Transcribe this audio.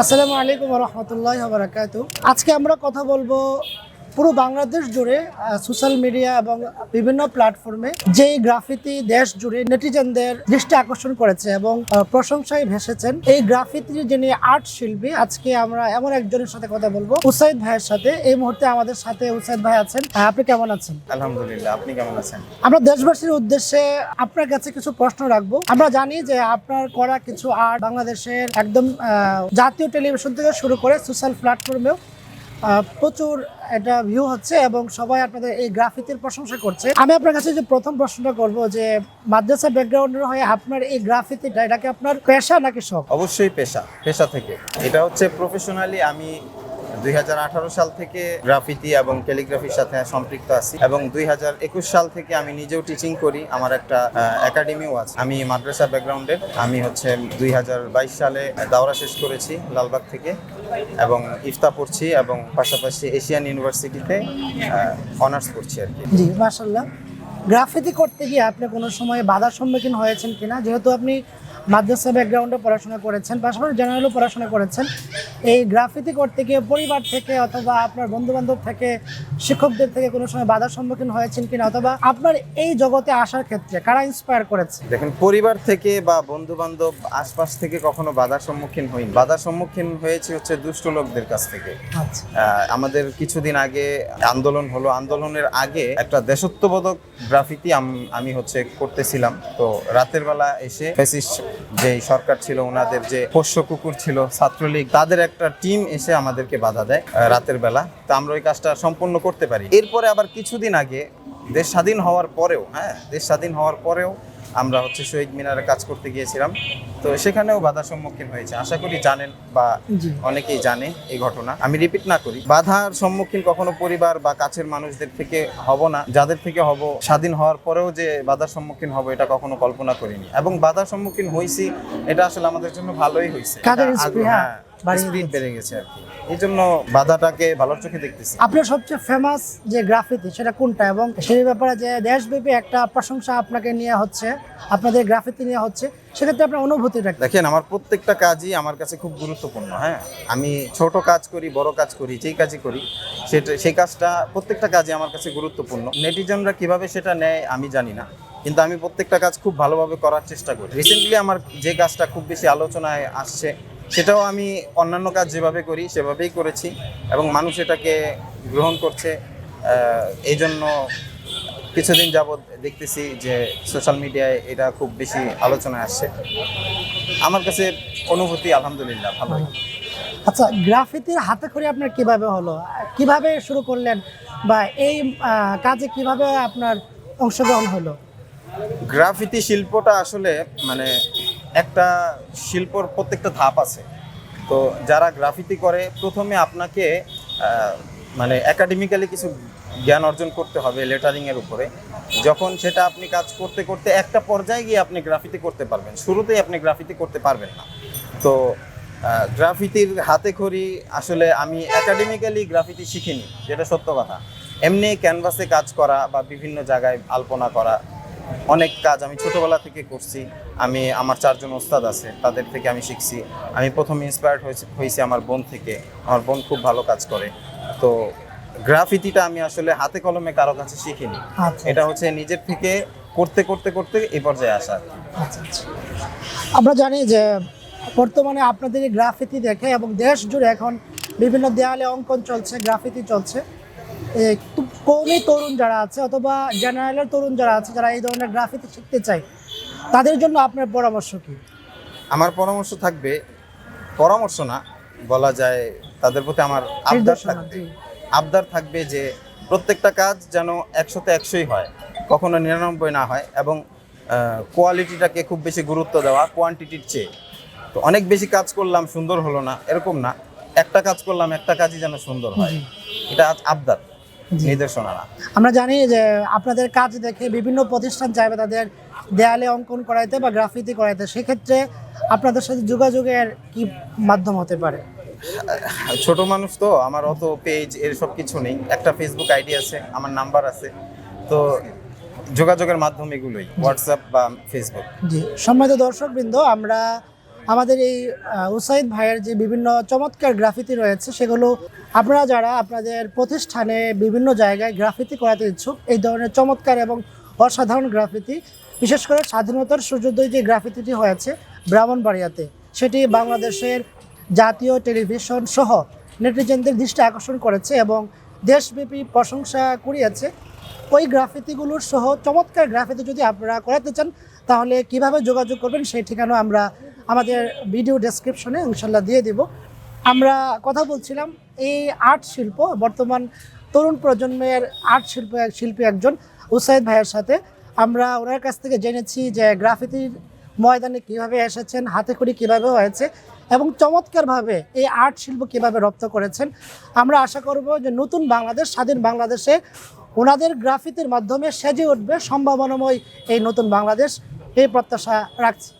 আসসালামু আলাইকুম রহমতুল্লাহ আজকে আমরা কথা বলব পুরো বাংলাদেশ জুড়ে সোশ্যাল মিডিয়া এবং বিভিন্ন প্ল্যাটফর্মে যে গ্রাফিতি দেশ জুড়ে নেটিজেনদের দৃষ্টি আকর্ষণ করেছে এবং প্রশংসায় ভেসেছেন এই গ্রাফিতির যিনি আর্ট শিল্পী আজকে আমরা এমন একজনের সাথে কথা বলব। উসাইদ ভাইয়ের সাথে এই মুহূর্তে আমাদের সাথে উসাইদ ভাই আছেন। আপনি কেমন আছেন? আলহামদুলিল্লাহ আপনি কেমন আছেন? আমরা দেশবাসীর উদ্দেশ্যে আপনার কাছে কিছু প্রশ্ন রাখব। আমরা জানি যে আপনার করা কিছু আর্ট বাংলাদেশের একদম জাতীয় টেলিভিশন থেকে শুরু করে সোশ্যাল প্ল্যাটফর্মেও প্রচুর এটা ভিউ হচ্ছে এবং সবাই আপনাদের এই গ্রাফিতির প্রশংসা করছে। আমি আপনার কাছে যে প্রথম প্রশ্নটা করব যে মাদ্রাসা ব্যাকগ্রাউন্ডের হয়ে আপনার এই গ্রাফিতিটা এটাকে আপনার পেশা নাকি শখ? অবশ্যই পেশা পেশা থেকে। এটা হচ্ছে প্রফেশনালি আমি দুই হাজার আঠারো সাল থেকে গ্রাফিতি এবং ক্যালিগ্রাফির সাথে সম্পৃক্ত আছি এবং দুই হাজার একুশ সাল থেকে আমি নিজেও টিচিং করি, আমার একটা একাডেমিও আছে। আমি মাদ্রাসা ব্যাকগ্রাউন্ডের আমি হচ্ছে দুই হাজার বাইশ সালে দাওরা শেষ করেছি লালবাগ থেকে। এবং ইফতা পড়ছি এবং পাশাপাশি এশিয়ান ইউনিভার্সিটিতে অনার্স পড়ছি আর কি। জি গ্রাফিতি করতে গিয়ে আপনি কোনো সময় বাধার সম্মুখীন হয়েছেন কিনা? যেহেতু আপনি মাদ্রাসা ব্যাকগ্রাউন্ডে পড়াশোনা করেছেন পাশাপাশি জেনারেলও পড়াশোনা করেছেন। এই গ্রাফিতি করতে গিয়ে পরিবার থেকে অথবা আপনার বন্ধু বান্ধব থেকে শিক্ষকদের থেকে কোনো সময় বাধার সম্মুখীন হয়েছেন কিনা? অথবা আপনার এই জগতে আসার ক্ষেত্রে কারা ইন্সপায়ার করেছে? দেখেন পরিবার থেকে বা বন্ধু বান্ধব আশপাশ থেকে কখনো বাধার সম্মুখীন হইনি। বাধার সম্মুখীন হয়েছে হচ্ছে দুষ্ট লোকদের কাছ থেকে। আচ্ছা। আমাদের কিছুদিন আগে আন্দোলন হলো। আন্দোলনের আগে একটা দেশত্ববোধক গ্রাফিতি আমি হচ্ছে করতেছিলাম। তো রাতের বেলা এসে ফেসিস্ট যে সরকার ছিল, ওনাদের যে পোষ্য কুকুর ছিল, ছাত্রলীগ, তাদের একটা টিম এসে আমাদেরকে বাধা দেয় রাতের বেলা। তা আমরা ওই কাজটা সম্পূর্ণ করতে পারি। এরপরে আবার কিছুদিন আগে, দেশ স্বাধীন হওয়ার পরেও হ্যাঁ দেশ স্বাধীন হওয়ার পরেও আমরা হচ্ছে শহীদ মিনারে কাজ করতে গিয়েছিলাম। তো সেখানেও বাধার সম্মুখীন হয়েছে। আশা করি জানেন বা অনেকেই জানে এই ঘটনা। আমি রিপিট না করি। বাধার সম্মুখীন কখনো পরিবার বা কাছের মানুষদের থেকে হব না। যাদের থেকে হব স্বাধীন হওয়ার পরেও যে বাধার সম্মুখীন হব এটা কখনো কল্পনা করিনি। এবং বাধার সম্মুখীন হয়েছি এটা আসলে আমাদের জন্য ভালোই হয়েছে হ্যাঁ, স্পিড। বেড়ে গেছে আর কি। এই জন্য বাধাটাকে ভালোর চোখে দেখতেছি। আপনার সবচেয়ে ফেমাস যে গ্রাফিতি সেটা কোনটা? এবং সেই ব্যাপারে যে দেশব্যাপী একটা প্রশংসা আপনাকে নিয়ে হচ্ছে আপনাদের গ্রাফিতি নিয়ে হচ্ছে সেক্ষেত্রে আপনার অনুভূতিটা দেখেন আমার প্রত্যেকটা কাজই আমার কাছে খুব গুরুত্বপূর্ণ হ্যাঁ? আমি ছোট কাজ করি বড় কাজ করি যেই কাজই করি সেটা সেই কাজটা প্রত্যেকটা কাজই আমার কাছে গুরুত্বপূর্ণ। নেটিজনরা কীভাবে সেটা নেয় আমি জানি না। কিন্তু আমি প্রত্যেকটা কাজ খুব ভালোভাবে করার চেষ্টা করি। রিসেন্টলি আমার যে কাজটা খুব বেশি আলোচনায় আসছে সেটাও আমি অন্যান্য কাজ যেভাবে করি সেভাবেই করেছি এবং মানুষ এটাকে গ্রহণ করছে। এই জন্য কিছুদিন যাবৎ দেখতেছি যে সোশ্যাল মিডিয়ায় এটা খুব বেশি আলোচনায় আসছে। আমার কাছে অনুভূতি আলহামদুলিল্লাহ ভালো আচ্ছা গ্রাফিতির হাতে খড়ি আপনার কীভাবে হলো? কীভাবে শুরু করলেন বা এই কাজে কীভাবে আপনার অংশগ্রহণ হলো? গ্রাফিতি শিল্পটা আসলে মানে একটা শিল্পর প্রত্যেকটা ধাপ আছে। তো যারা গ্রাফিতি করে, প্রথমে আপনাকে মানে একাডেমিক্যালি কিছু জ্ঞান অর্জন করতে হবে লেটারিংয়ের উপরে। যখন সেটা আপনি কাজ করতে করতে একটা পর্যায়ে গিয়ে আপনি গ্রাফিতি করতে পারবেন। শুরুতেই আপনি গ্রাফিতি করতে পারবেন না। তো গ্রাফিতির হাতে খড়ি আসলে আমি একাডেমিক্যালি গ্রাফিতি শিখিনি, যেটা সত্য কথা। এমনি ক্যানভাসে কাজ করা বা বিভিন্ন জায়গায় আলপনা করা অনেক কাজ আমি ছোটবেলা থেকে করছি। আমি আমার চারজন ওস্তাদ আছে তাদের থেকে আমি শিখছি। আমি প্রথম ইন্সপায়ার্ড হয়েছি হয়েছি আমার বোন থেকে। আমার বোন খুব ভালো কাজ করে। তো গ্রাফিতিটা আমি আসলে হাতে কলমে কারও কাছে শিখিনি। আচ্ছা এটা হচ্ছে নিজের থেকে করতে করতে করতে এই পর্যায়ে আসা। আচ্ছা আচ্ছা। আমরা জানি যে বর্তমানে আপনাদের গ্রাফিতি দেখে এবং দেশ জুড়ে এখন বিভিন্ন দেয়ালে অঙ্কন চলছে গ্রাফিতি চলছে। কৌমি তরুণ যারা আছে অথবা জেনারেলের তরুণ যারা আছে যারা এই ধরনের গ্রাফিতি শিখতে চায় তাদের জন্য আপনার পরামর্শ কি? আমার পরামর্শ থাকবে পরামর্শ না বলা যায় তাদের প্রতি আমার আবদার থাকবে। আবদার থাকবে যে প্রত্যেকটা কাজ যেন একশোতে একশোই হয় কখনো নিরানব্বই না হয় এবং কোয়ালিটিটাকে খুব বেশি গুরুত্ব দেওয়া কোয়ান্টিটির চেয়ে। তো অনেক বেশি কাজ করলাম সুন্দর হলো না এরকম না। একটা কাজ করলাম একটা কাজই যেন সুন্দর হয়। এটা আবদার। জি। নির্দেশনা আমরা জানি যে আপনাদের কাজ দেখে বিভিন্ন প্রতিষ্ঠান চাইবে তাদের দেয়ালে অঙ্কন করাইতে বা গ্রাফিতি করাইতে। সেক্ষেত্রে আপনাদের সাথে যোগাযোগের কি মাধ্যম হতে পারে? ছোট মানুষ তো আমার অত পেজ এর সব কিছু নেই। একটা ফেসবুক আইডি আছে আমার নাম্বার আছে। তো যোগাযোগের মাধ্যম এগুলোই হোয়াটসঅ্যাপ বা ফেসবুক জি। সম্মানিত দর্শকবৃন্দ আমরা আমাদের এই উসাইদ ভাইয়ের যে বিভিন্ন চমৎকার গ্রাফিতি রয়েছে, সেগুলো আপনারা যারা আপনাদের প্রতিষ্ঠানে বিভিন্ন জায়গায় গ্রাফিতি করাতে ইচ্ছুক, এই ধরনের চমৎকার এবং অসাধারণ গ্রাফিতি, বিশেষ করে স্বাধীনতার সূর্যোদয় যে গ্রাফিতিটি হয়েছে ব্রাহ্মণবাড়িয়াতে, সেটি বাংলাদেশের জাতীয় টেলিভিশন সহ নেটিজেনদের দৃষ্টি আকর্ষণ করেছে এবং দেশব্যাপী প্রশংসা কুড়িয়েছে। ওই গ্রাফিতিগুলোর সহ চমৎকার গ্রাফিতি যদি আপনারা করাতে চান, তাহলে কীভাবে যোগাযোগ করবেন সেই ঠিকানা আমরা আমাদের ভিডিও ডেসক্রিপশনে ইনশাল্লাহ দিয়ে দিব। আমরা কথা বলছিলাম এই আর্ট শিল্প, বর্তমান তরুণ প্রজন্মের আর্ট শিল্প, শিল্পী একজন উসাইদ ভাইয়ের সাথে। আমরা ওনার কাছ থেকে জেনেছি যে গ্রাফিতির ময়দানে কীভাবে এসেছেন, হাতে খড়ি কীভাবে হয়েছে এবং চমৎকারভাবে এই আর্ট শিল্প কীভাবে রপ্ত করেছেন। আমরা আশা করব যে নতুন বাংলাদেশ, স্বাধীন বাংলাদেশে ওনাদের গ্রাফিতির মাধ্যমে সেজে উঠবে সম্ভাবনাময় এই নতুন বাংলাদেশ। এই প্রত্যাশা রাখছি।